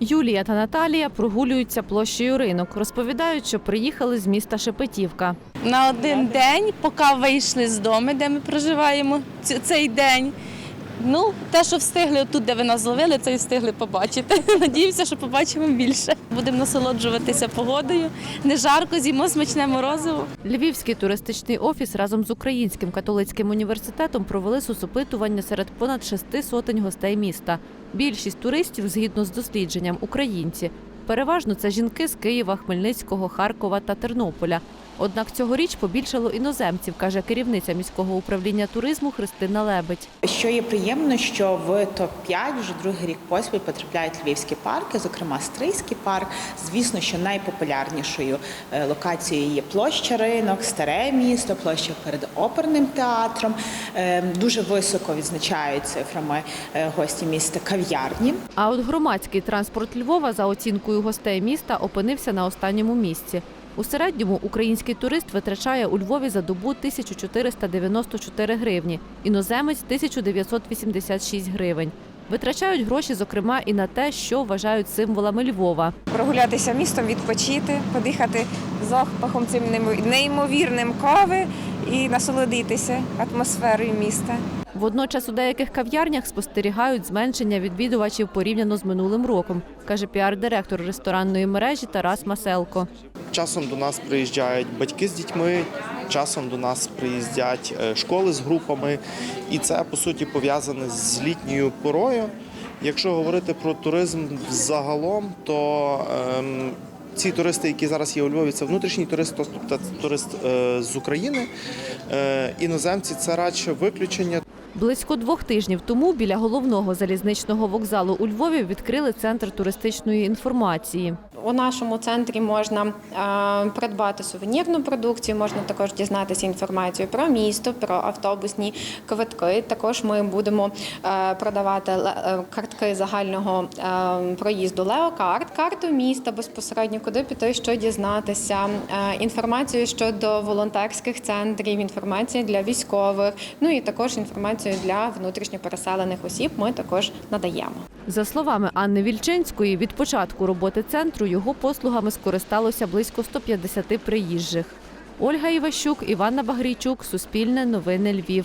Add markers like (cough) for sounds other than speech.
Юлія та Наталія прогулюються площею ринок. Розповідають, що приїхали з міста Шепетівка. на один день, поки вийшли з дому, де ми проживаємо цей день. Ну, те, що встигли тут, де ви нас зловили, це і встигли побачити. (laughs) Надіємося, що побачимо більше. Будемо насолоджуватися погодою. Не жарко, з'їмо смачне морозиво. Львівський туристичний офіс разом з Українським католицьким університетом провели соцопитування серед понад шести сотень гостей міста. Більшість туристів, згідно з дослідженням, українці. Переважно це жінки з Києва, Хмельницького, Харкова та Тернополя. Однак цьогоріч побільшало іноземців, каже керівниця міського управління туризму Христина Лебедь. Що є приємно, що в топ-5 вже другий рік поспіль потрапляють львівські парки, зокрема Стрийський парк. Звісно, що найпопулярнішою е, локацією є площа ринок, старе місто, площа перед оперним театром. Е, Дуже високо відзначають цифрами е, гості міста кав'ярні. А от громадський транспорт Львова за оцінкою гостей міста опинився на останньому місці. У середньому український турист витрачає у Львові за добу 1494 гривні, іноземець 1986 гривень. Витрачають гроші, зокрема, і на те, що вважають символами Львова. прогулятися містом, відпочити, подихати запахом цим неймо- неймовірним кави і насолодитися атмосферою міста. Водночас у деяких кав'ярнях спостерігають зменшення відвідувачів порівняно з минулим роком, каже піар-директор ресторанної мережі Тарас Маселко. Часом до нас приїжджають батьки з дітьми, часом до нас приїздять е, школи з групами, і це по суті пов'язане з літньою порою. Якщо говорити про туризм загалом, то ем, ці туристи, які зараз є у Львові, це внутрішній турист, тобто турист е, з України. Е, іноземці це радше виключення. Близько двох тижнів тому біля головного залізничного вокзалу у Львові відкрили центр туристичної інформації. У нашому центрі можна е, придбати сувенірну продукцію, можна також дізнатися інформацію про місто, про автобусні квитки. Також ми будемо е, продавати е, картки загального проїзду Леокарт, карту міста безпосередньо, куди піти, що дізнатися, інформацію щодо волонтерських центрів, інформацію для військових, ну і також інформацію для внутрішньопереселених осіб. Ми також надаємо. За словами Анни Вільчинської, від початку роботи центру його послугами скористалося близько 150 приїжджих. Ольга Іващук, Іванна Багрійчук, Суспільне новини Львів.